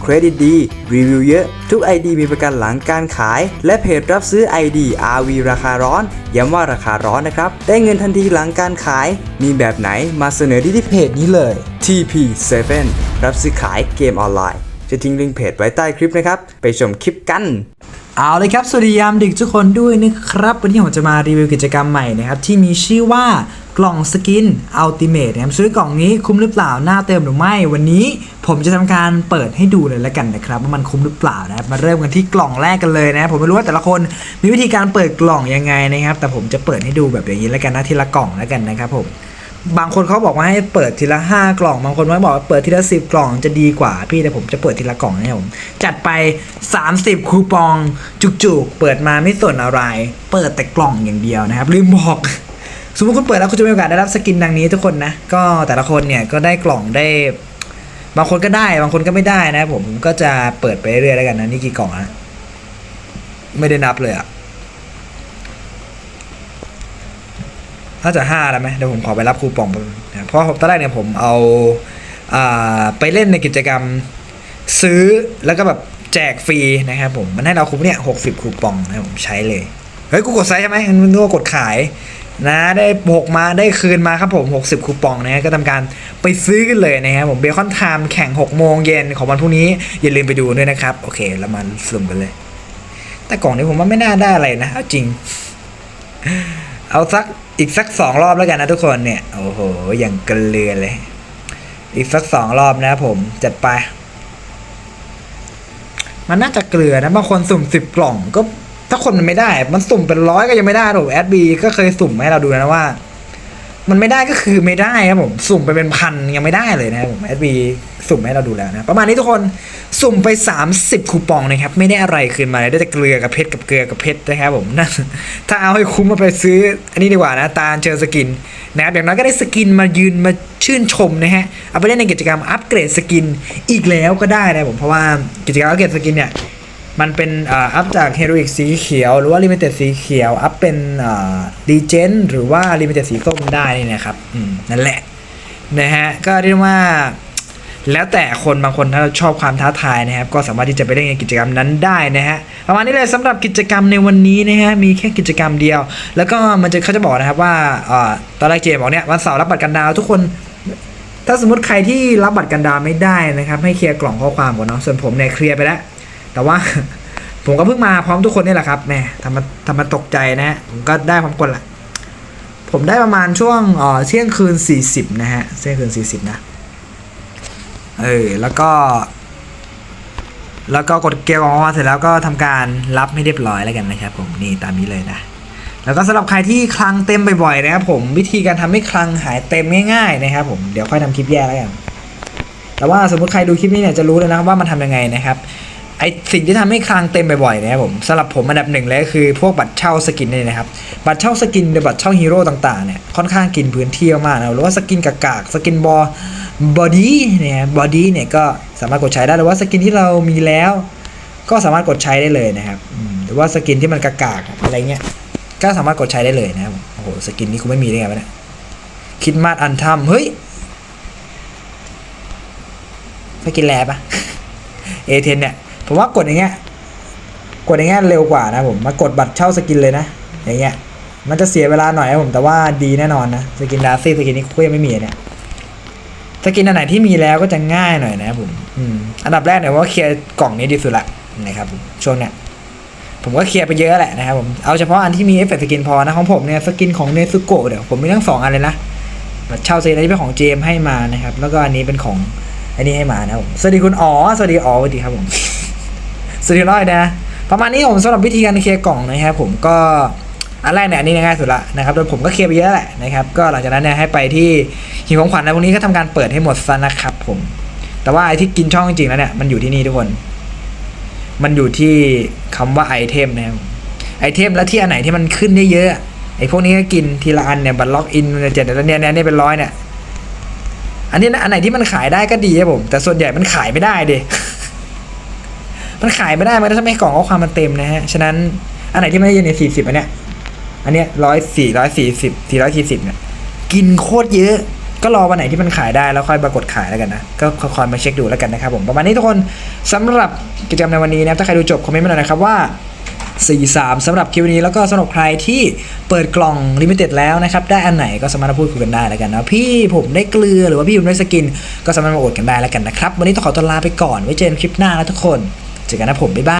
เครดิตดี รีวิวเยอะ ทุก ID มีประกันหลังการขาย และเพจรับซื้อ ID RV ราคาร้อน ย้ำว่าราคาร้อนนะครับ ได้เงินทันทีหลังการขาย มีแบบไหนมาเสนอที่ที่เพจนี้เลย TP7 รับซื้อขายเกมออนไลน์ จะทิ้งลิงก์เพจไว้ใต้คลิปนะครับ ไปชมคลิปกัน เอาเลยครับ สวัสดียามดึกทุกคนด้วยนะครับ วันนี้ผมจะมารีวิวกิจกรรมใหม่นะครับ ที่มีชื่อว่ากล่องสกินอัลติเมทนะครับซื้อกล่องนี้คุ้มหรือเปล่าหน้าเติมหรือไม่ วันนี้ผมจะทำการเปิดให้ดูเลยแล้วกันนะครับว่ามันคุ้มหรือเปล่านะครับมาเริ่มกันที่กล่องแรกกันเลยนะผมไม่รู้ว่าแต่ละคนมีวิธีการเปิดกล่องยังไงนะครับ แต่ผมจะเปิดให้ดูแบบอย่างนี้แล้วกันนะทีละกล่องแล้วกันนะครับผม บางคนเขาบอกว่าให้เปิดทีละ 5 กล่อง บางคนเขาบอกว่าเปิดทีละ 10 กล่องจะดีกว่าพี่แต่ผมจะเปิดทีละกล่องนะผม จัดไป 30 คูปอง จุกๆ เปิดมาไม่สนอะไร เปิดแต่กล่องอย่างเดียวนะครับ ลืมบอก สมมติคุณเปิดแล้วคุณจะมีโอกาสได้รับสกินดังนี้ทุกคนนะ ก็แต่ละคนเนี่ยก็ได้กล่องได้ บางคนก็ได้ บางคนก็ไม่ได้นะผมก็จะเปิดไปเรื่อยๆแล้วกันนะนี่กี่กล่องนะไม่ได้นับเลยอะ น่าจะห้าแล้วไหมเดี๋ยวผมขอไปรับคูปองแป๊บนึงนะเพราะตอนแรกเนี่ยผมเอาอไปเล่นในกิจกรรมซื้อแล้วก็แบบแจกฟรีนะครับผมมันให้เราคูปเนี่ยหกสิบคูปองนะผมใช้เลยเฮ้ยกูกดไซส์ใช่ไหมมันก็กดขายนะได้บกมาได้คืนมาครับผม 60 คูปองนะฮะก็ทำการไปซื้อกันเลยนะครับผมเบคอนไทม์แข่ง 6 โมงเย็นของวันพรุ่งนี้ อย่าลืมไปดูด้วยนะครับ โอเคแล้วมาสุ่มกันเลย แต่กล่องนี้ผมว่าไม่น่าได้อะไรนะ จริง เอาสักอีกสักสองรอบแล้วกันนะทุกคนเนี่ย โอ้โห อย่างเกลือเลย อีกสักสองรอบนะครับผมจัดไป มันน่าจะเกลือนะบางคนสุ่มสิบกล่องก็ถ้าคนมันไม่ได้ มันสุ่มเป็นร้อยก็ยังไม่ได้หรอกแอดบีก็เคยสุ่มให้เราดูนะว่า มันไม่ได้ก็คือไม่ได้ครับผม สุ่มไปเป็นพันยังไม่ได้เลยนะครับผมแอดบี สุ่มให้เราดูแล้วนะ ประมาณนี้ทุกคนสุ่มไป 30 คูปองนะครับ ไม่ได้อะไรคืนมาเลยได้แต่เกลือกับเพชรกับเกลือกับเพชรนะครับผมนั่นถ้าเอาให้คุ้มมาไปซื้อ อันนี้ดีกว่านะ ตาลเจอสกินนะครับอย่างน้อยก็ได้สกินมายืนมาชื่นชมนะฮะเอาไปเล่นในกิจกรรมอัปเกรดสกินอีกแล้วก็ได้นะผมเพราะว่ากิจกรรมอัปเกรดสกินเนี่ยมันเป็นอัพจากเฮโรอีกสีเขียว หรือว่าลิมิเต็ดสีเขียว อัพเป็นดีเจนหรือว่าลิมิเต็ดสีส้มได้นี่นะครับนั่นแหละนะฮะก็เรียกว่า แล้วแต่คนบางคนถ้าชอบความท้าทายนะครับ ก็สามารถที่จะไปเล่นในกิจกรรมนั้นได้นะฮะประมาณนี้เลยสำหรับกิจกรรมในวันนี้นะฮะมีแค่กิจกรรมเดียว แล้วก็มันจะเขาจะบอกนะครับว่าอตอนแรกเจมบอกเนี่ยวันเสาร์รับบัตรกันดาวทุกคนถ้าสมมติใครที่รับบัตรกันดาวไม่ได้นะครับให้เคลียร์กล่องข้อความก่อนเนาะส่วนผมเนี่ยเคลียร์ไปแล้ว แต่ว่าผมก็เพิ่งมาพร้อมทุกคนนี่แหละครับแหมทำมาทำมาตกใจนะผมก็ได้พร้อมกันละผมได้ประมาณช่วงเออเที่ยงคืน 40 นะฮะเที่ยงคืน 40 นะ เออ แล้วก็ แล้วก็กดเกลียร์ออกมาเสร็จแล้วก็ทำการรับให้เรียบร้อยแล้วกันนะครับ ผมนี่ตามนี้เลยนะแล้วก็สำหรับใครที่คลังเต็มบ่อยๆนะครับผมวิธีการทำให้คลังหายเต็มง่ายๆนะครับผมเดี๋ยวค่อยทำคลิปแยกแล้วกันแต่ว่าสมมติใครดูคลิปนี้เนี่ยจะรู้เลยนะครับว่ามันทำยังไงนะครับไอสิ่งที่ทำให้คลังเต็มบ่อยๆนะครับผมสำหรับผมอันดับหนึ่งเลยคือพวกบัตรเช่าสกินเนี่ยนะครับบัตรเช่าสกินหรือบัตรเช่าฮีโร่ต่างๆเนี่ย ค่อนข้างกินพื้นที่มากนะหรือว่าสกินกากๆสกินบอบอดี้เนี่ยบอดี้เนี่ยก็สามารถกดใช้ได้หรือว่าสกินที่เรามีแล้ว ก็สามารถกดใช้ได้เลยนะครับหรือว่าสกินที่มันกากๆอะไรเงี้ยก็สามารถกดใช้ได้เลยนะครับโอ้โหสกินนี้คุณไม่มีได้ไงวะเนี่ยคิดมาดอันทำเฮ้ยสกินแลบอะเอเทนเนี่ยผมว่ากดอย่างเงี้ยกดอย่างเงี้ยเร็วกว่านะผมมากดบัตรเช่าสกินเลยนะอย่างเงี้ย มันจะเสียเวลาหน่อยนะผมแต่ว่าดีแน่นอนนะสกินดาร์ซี่สกินนี้ก็ยังไม่มีเนี่ยสกินอันไหนที่มีแล้วก็จะง่ายหน่อยนะครับผมอืมอันดับแรกเนี่ยว่าเคลียร์กล่องนี้ดีสุดละนะครับช่วงเนี้ยผมก็เคลียร์ไปเยอะแหละนะครับผมเอาเฉพาะอันที่มีเอฟเฟกต์สกินพอนะของผมเนี่ยสกินของเนซุโกะเดี๋ยวผมมีทั้งสองอันเลยนะเช่าสกินนี้เป็นของเจมให้มานะครับ แล้วก็อันนี้เป็นของอันนี้ให้มานะครับผมสวัสดีคุณอ๋อสวัสดีอ๋อสวัสดีครับผมสุดยอดนะ ประมาณนี้ผมสำหรับวิธีการเคลียร์กล่องนะครับผมก็ อันแรกเนี่ยอันนี้ง่ายสุดละนะครับโดยผมก็เคลียร์ไปเยอะแหละนะครับก็หลังจากนั้นเนี่ยให้ไปที่หิวของขวัญในพวกนี้ก็ทำการเปิดให้หมดซะนะครับผมแต่ว่าไอ้ที่กินช่องจริงๆแล้วเนี่ยมันอยู่ที่นี่ทุกคน มันอยู่ที่คำว่าไอเทมนะครับไอเทมแล้วที่อันไหนที่มันขึ้นได้เยอะไอ้พวกนี้ก็กินทีละอันเนี่ยบัตรล็อกอินมันจะเจ็ดแล้วเนี่ยเนี่ยเป็นร้อยเนี่ยอันนี้นะอันไหนที่มันขายได้ก็ดีครับผมแต่ส่วนใหญ่มันขายไม่ได้ดิมันขายไม่ได้มันถ้าไม่กล่องข้อความมันเต็มนะฮะฉะนั้นอันไหนที่ไม่ได้ยืนในสี่สิบอันเนี้ย อันเนี้ยร้อยสี่ร้อยสี่สิบสี่ร้อยสี่สิบเนี่ยกินโคตรเยอะ ก็รอวันไหนที่มันขายได้แล้วค่อยมากดขายแล้วกันนะ ก็คอยมาเช็คดูแล้วกันนะครับผมประมาณนี้ทุกคนสำหรับกิจกรรมในวันนี้นะถ้าใครดูจบคอมเมนต์มาหน่อยนะครับว่า43สำหรับคลิปนี้แล้วก็สำหรับใครที่เปิดกล่องลิมิเต็ดแล้วนะครับ ได้อันไหนก็สามารถมาพูดคุยกันได้แล้วกันนะพี่ผมได้เกลือหรือว่าพี่ผมได้สกิน ก็สามารถมาโอดกันได้แล้วกันนะครับ วันนี้ต้องขอตัวลาไปก่อนไว้เจอกันคลิปหน้าแล้วทุกคนเจอกันนะผมบ๊ายบาย